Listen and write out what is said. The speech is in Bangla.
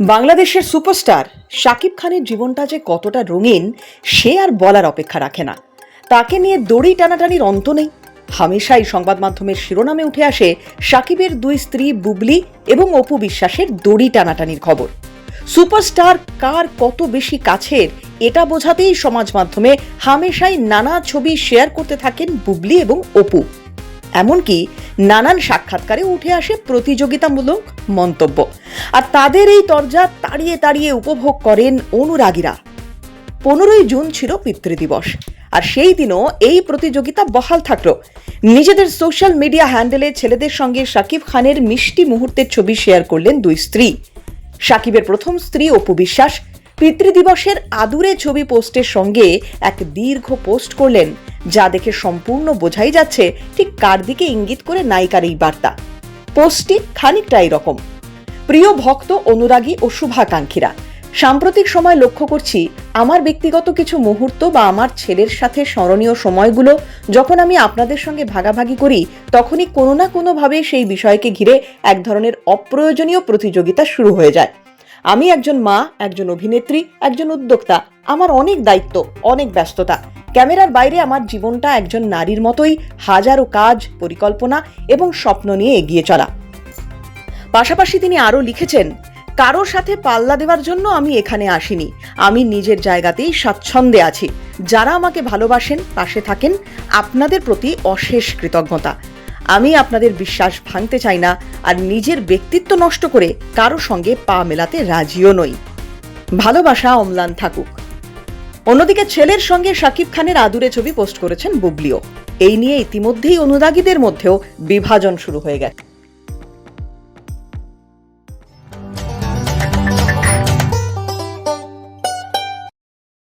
বাংলাদেশের সুপারস্টার শাকিব খানের জীবনটা যে কতটা রঙিন, সে আর বলার অপেক্ষা রাখে না। তাকে নিয়ে দড়ি টানাটানির অন্ত নেই। হামেশাই সংবাদ মাধ্যমের শিরোনামে উঠে আসে শাকিবের দুই স্ত্রী বুবলি এবং অপু বিশ্বাসের দড়ি টানাটানির খবর। সুপারস্টার কার কত বেশি কাছের, এটা বোঝাতেই সমাজ মাধ্যমে হামেশাই নানা ছবি শেয়ার করতে থাকেন বুবলি এবং অপু। এমনকি নানান সাক্ষাৎকারে উঠে আসে প্রতিযোগিতামূলক মন্তব্য। আর তাদের এই তরজা তাড়িয়ে তাড়িয়ে উপভোগ করেন অনুরাগীরা। পনেরোই জুন ছিল পিতৃদিবস, আর সেই দিনও এই প্রতিযোগিতা বহাল থাকল। নিজেদের সোশ্যাল মিডিয়া হ্যান্ডেলে ছেলেদের সঙ্গে শাকিব খানের মিষ্টি মুহূর্তের ছবি শেয়ার করলেন দুই স্ত্রী। সাকিবের প্রথম স্ত্রী অপু বিশ্বাস পিতৃদিবসের আদুরে ছবি পোস্টের সঙ্গে এক দীর্ঘ পোস্ট করলেন। যা দেখে সম্পূর্ণ বোঝাই যাচ্ছে ঠিক কার দিকে ইঙ্গিত করে নায়িকার এই বার্তা। পোস্টটি খানিকটা এরকম প্রিয় ভক্ত অনুরাগী ও শুভাকাঙ্ক্ষীরা, সাম্প্রতিক সময় লক্ষ্য করছি আমার ব্যক্তিগত কিছু মুহূর্ত বা আমার ছেলের সাথে স্মরণীয় সময়গুলো যখন আমি আপনাদের সঙ্গে ভাগাভাগি করি, তখনই কোনো না কোনোভাবে সেই বিষয়কে ঘিরে এক ধরনের অপ্রয়োজনীয় প্রতিযোগিতা শুরু হয়ে যায়। আমি একজন মা, একজন অভিনেত্রী, একজন উদ্যোক্তা, আমার অনেক দায়িত্ব, অনেক ব্যস্ততা। ক্যামেরার বাইরে আমার জীবনটা একজন নারীর মতোই হাজারো কাজ, পরিকল্পনা এবং স্বপ্ন নিয়ে এগিয়ে চলা। পাশাপাশি তিনি আরও লিখেছেন, কারোর সাথে পাল্লা দেওয়ার জন্য আমি এখানে আসিনি। আমি নিজের জায়গাতেই স্বাচ্ছন্দ্যে আছি। যারা আমাকে ভালোবাসেন, পাশে থাকেন, আপনাদের প্রতি অশেষ কৃতজ্ঞতা। আমি আপনাদের বিশ্বাস ভাঙতে চাই না আর নিজের ব্যক্তিত্ব নষ্ট করে কারও সঙ্গে পা মেলাতে রাজিও নই। ভালোবাসা অম্লান থাকুক। অন্যদিকে ছেলের সঙ্গে শাকিব খানের আদুরে ছবি পোস্ট করেছেন বুবলিও। এই নিয়ে ইতিমধ্যেই অনুরাগীদের মধ্যেও বিভাজন শুরু হয়ে গেছে।